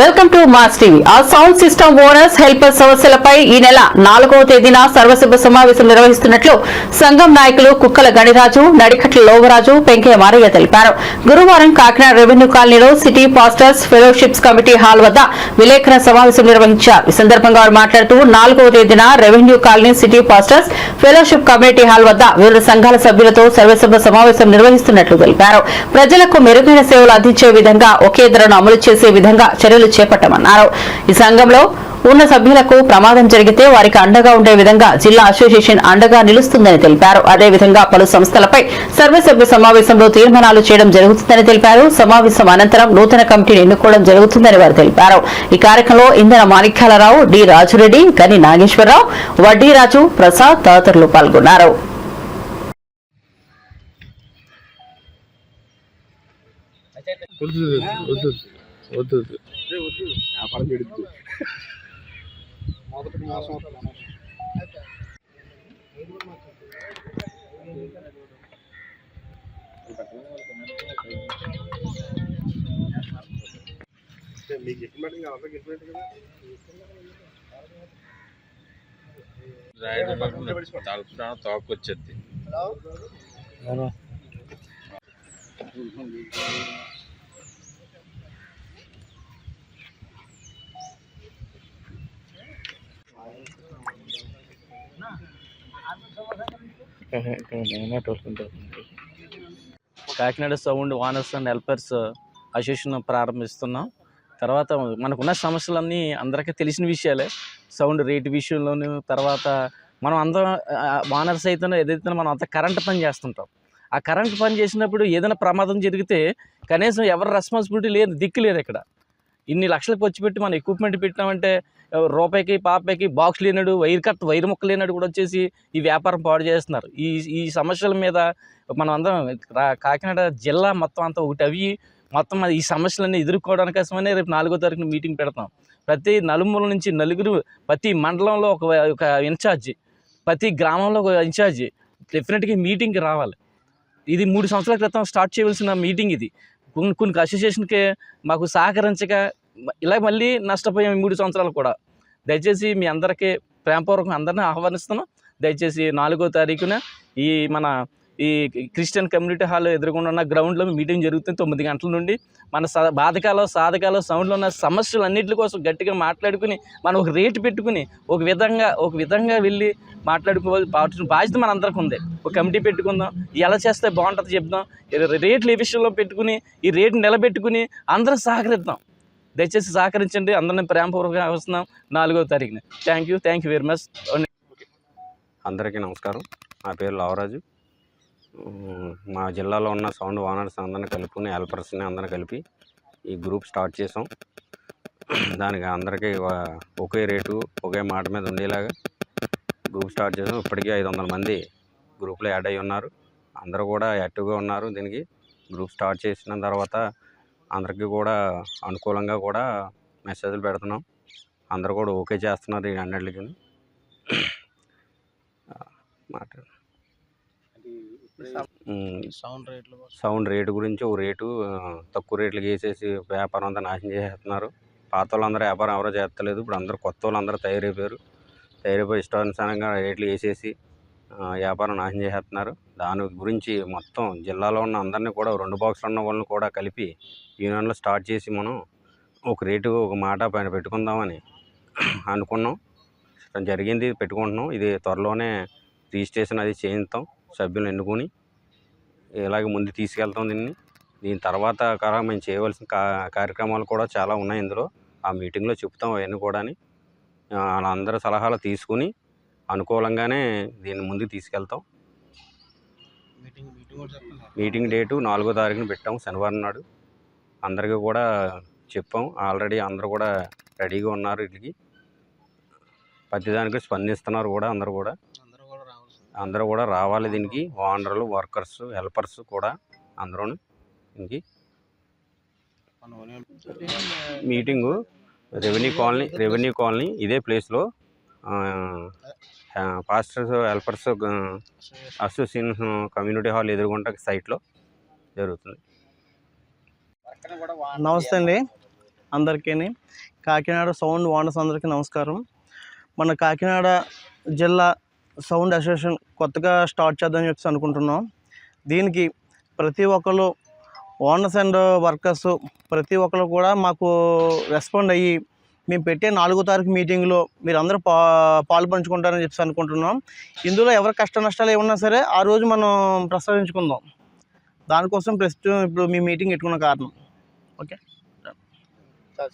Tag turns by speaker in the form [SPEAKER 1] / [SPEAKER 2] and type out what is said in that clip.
[SPEAKER 1] Welcome to Mass TV ఆ sound system owners helper సమస్యలపై ఈ నెల నాలుగవ తేదీన సర్వసభ సమావేశం నిర్వహిస్తున్నట్లు సంఘం నాయకులు కుక్కల గణిరాజు నడికట్ల లోవరాజు పెంకయ్య మారయ్య తెలిపారు. గురువారం కాకినాడ రెవెన్యూ కాలనీలో city pastors fellowships committee hall వద్ద విలేకరుల సమావేశం నిర్వహించారు. ఈ సందర్భంగా వారు మాట్లాడుతూ నాలుగవ తేదీన revenue colony city pastors fellowship committee hall వద్ద వివిధ సంఘాల సభ్యులతో సర్వసభ సమావేశం నిర్వహిస్తున్నట్లు తెలిపారు. ప్రజలకు మెరుగైన సేవలు అందించే విధంగా ఒకే ధరను అమలు చేసే విధంగా చర్యలు చేపట్టమన్నారు. ఈ సంఘంలో ఉన్న సభ్యులకు ప్రమాదం జరిగితే వారికి అండగా ఉండే విధంగా జిల్లా అసోసియేషన్ అండగా నిలుస్తుందని తెలిపారు. అదేవిధంగా పలు సంస్థలపై సర్వసభ్య సమావేశంలో తీర్మానాలు చేయడం జరుగుతుందని తెలిపారు. సమావేశం అనంతరం నూతన కమిటీని ఎన్నుకోవడం జరుగుతుందని వారు తెలిపారు. ఈ కార్యక్రమంలో ఇంధన మాణిక్యాలరావు డి. రాజురెడ్డి గని నాగేశ్వరరావు వడ్డీరాజు ప్రసాద్ తదితరులు పాల్గొన్నారు.
[SPEAKER 2] వద్దు వద్దు. వ్యాపారం పెడుతుంది మీకు చెప్పినట్టు ఇంకా అందరికి చెప్పినట్టు కదా?
[SPEAKER 3] తలుపుతా తోకొచ్చేది.
[SPEAKER 4] Kakinada sound owners and helpers association ప్రారంభిస్తున్నాం. తర్వాత మనకున్న సమస్యలన్నీ అందరికీ తెలిసిన విషయాలే. సౌండ్ రేట్ విషయంలోను తర్వాత మనం అందరం వానర్స్ అయితే ఏదైతే మనం అంత కరెంట్ పని చేస్తుంటాం. ఆ కరెంట్ పని చేసినప్పుడు ఏదైనా ప్రమాదం జరిగితే కనీసం ఎవరి రెస్పాన్సిబిలిటీ లేదు దిక్కు లేదు ఇక్కడ. ఇన్ని లక్షలు ఖర్చు పెట్టి మనం ఎక్విప్మెంట్ పెట్టినామంటే రూపాయికి పాపాయికి బాక్స్ లేనాడు వైర్ కట్ వైర్ ముక్క లేనాడు కూడా వచ్చేసి ఈ వ్యాపారం పాడు చేస్తున్నారు. ఈ ఈ సమస్యల మీద మనం అందరం కాకినాడ జిల్లా మొత్తం అంతా ఒకటి అవి మొత్తం అది ఈ సమస్యలన్నీ ఎదుర్కోవడానికి కోసమనే రేపు నాలుగో తారీఖున మీటింగ్ పెడతాం. ప్రతి నలుమూల నుంచి నలుగురు ప్రతి మండలంలో ఒక ఒక ఇన్ఛార్జి ప్రతి గ్రామంలో ఒక ఇన్ఛార్జి డెఫినెట్గా మీటింగ్కి రావాలి. ఇది మూడు సంవత్సరాల క్రితం స్టార్ట్ చేయవలసిన మీటింగ్ ఇది. కొన్ని కొన్ని అసోసియేషన్కి మాకు సహకరించక ఇలా మళ్ళీ నష్టపోయాం మూడు సంవత్సరాలు కూడా. దయచేసి మీ అందరికీ ప్రేమపూర్వకం అందరినీ ఆహ్వానిస్తున్నాం. దయచేసి నాలుగో తారీఖున ఈ మన ఈ క్రిస్టియన్ కమ్యూనిటీ హాల్ ఎదురుగుండా ఉన్న గ్రౌండ్లో మీటింగ్ జరుగుతుంది తొమ్మిది గంటల నుండి. మన స బాధకాలు సాధకాలు సౌండ్లో ఉన్న సమస్యలు అన్నింటి కోసం గట్టిగా మాట్లాడుకుని మనం ఒక రేటు పెట్టుకుని ఒక విధంగా ఒక విధంగా వెళ్ళి మాట్లాడుకోవాలి బాధ్యత మన అందరికి ఉంది. ఒక కమిటీ పెట్టుకుందాం. ఎలా చేస్తే బాగుంటుంది చెప్దాం. ఈ రేట్లు ఏ విషయంలో పెట్టుకుని ఈ రేటు నిలబెట్టుకుని అందరం సహకరిద్దాం. దయచేసి సహకరించండి. అందరిని ప్రేమపూర్వకంగా వస్తున్నాం. నాలుగో తారీఖున. Thank you thank you very much
[SPEAKER 5] అందరికీ నమస్కారం. నా పేరు లావరాజు. మా జిల్లాలో ఉన్న సౌండ్ ఓనర్స్ అందరిని కలుపుకుని హెల్పర్స్ని అందరిని కలిపి ఈ గ్రూప్ స్టార్ట్ చేసాం దానికి అందరికీ ఒకే రేటు ఒకే మాట మీద ఉండేలాగా గ్రూప్ స్టార్ట్ చేసాం ఇప్పటికే ఐదు వందల మంది గ్రూప్లో యాడ్ అయ్యి ఉన్నారు. అందరూ కూడా యాక్టివ్గా ఉన్నారు. దీనికి గ్రూప్ స్టార్ట్ చేసిన తర్వాత అందరికీ కూడా అనుకూలంగా కూడా మెసేజ్లు పెడుతున్నాం. అందరూ కూడా ఓకే చేస్తున్నారు ఈ అన్నిటికి. మాట్లాడు ఉమ్,
[SPEAKER 4] సౌండ్ రేట్లు
[SPEAKER 5] సౌండ్ రేటు గురించి ఓ రేటు తక్కువ రేట్లకి వేసేసి వ్యాపారం అంతా నాశనం చేసేస్తున్నారు. పాత వాళ్ళందరూ వ్యాపారం ఎవరో చేస్తలేదు. ఇప్పుడు అందరూ కొత్త వాళ్ళు అందరూ తయారైపోయారు. తయారైపోయి ఇష్టానుసారంగా రేట్లు వేసేసి వ్యాపారం నాశనం చేసేస్తున్నారు. దాని గురించి మొత్తం జిల్లాలో ఉన్న అందరినీ కూడా రెండు బాక్సులు ఉన్న వాళ్ళని కూడా కలిపి యూనియన్లో స్టార్ట్ చేసి మనం ఒక రేటు ఒక మాట పైన పెట్టుకుందామని అనుకున్నాం. జరిగింది పెట్టుకుంటున్నాం. ఇది త్వరలోనే రిజిస్ట్రేషన్ అది చేయిస్తాం సభ్యులను ఎన్నుకొని ఇలాగే ముందు తీసుకెళ్తాం దీన్ని. దీని తర్వాత కాగా మేము చేయవలసిన కా కార్యక్రమాలు కూడా చాలా ఉన్నాయి ఇందులో. ఆ మీటింగ్లో చెప్తాం అవన్నీ కూడా వాళ్ళందరి సలహాలు తీసుకుని అనుకూలంగానే దీన్ని ముందుకు తీసుకెళ్తాం. మీటింగ్ డేటు నాలుగో తారీఖున పెట్టాం శనివారం నాడు. అందరికీ కూడా చెప్పాం. ఆల్రెడీ అందరూ కూడా రెడీగా ఉన్నారు వీటికి ప్రతిదానికి స్పందిస్తున్నారు కూడా అందరూ కూడా. అందరూ కూడా రావాలి దీనికి. ఓనర్లు వర్కర్స్ హెల్పర్స్ కూడా అందరూ దీనికి. Meeting revenue colony revenue colony ఇదే ప్లేస్లో pastors helpers association community hall ఎదురుగుంట సైట్లో జరుగుతుంది.
[SPEAKER 6] నమస్తే అండి. అందరికీ కాకినాడ సౌండ్ ఓనర్స్ అందరికీ నమస్కారం. మన కాకినాడ జిల్లా సౌండ్ అసోసియేషన్ కొత్తగా స్టార్ట్ చేద్దామని చెప్పేసి అనుకుంటున్నాం. దీనికి ప్రతి ఒక్కరు ఓనర్స్ అండ్ వర్కర్స్ ప్రతి ఒక్కరు కూడా మాకు రెస్పాండ్ అయ్యి మేము పెట్టే నాలుగో తారీఖు మీటింగ్లో మీరు అందరూ పా పాలు పంచుకుంటారని అనుకుంటున్నాం. ఇందులో ఎవరి కష్ట నష్టాలు ఏమన్నా సరే ఆ రోజు మనం ప్రస్తావించుకుందాం. దానికోసం ప్రస్తుతం ఇప్పుడు మీ మీటింగ్ పెట్టుకున్న కారణం. ఓకే?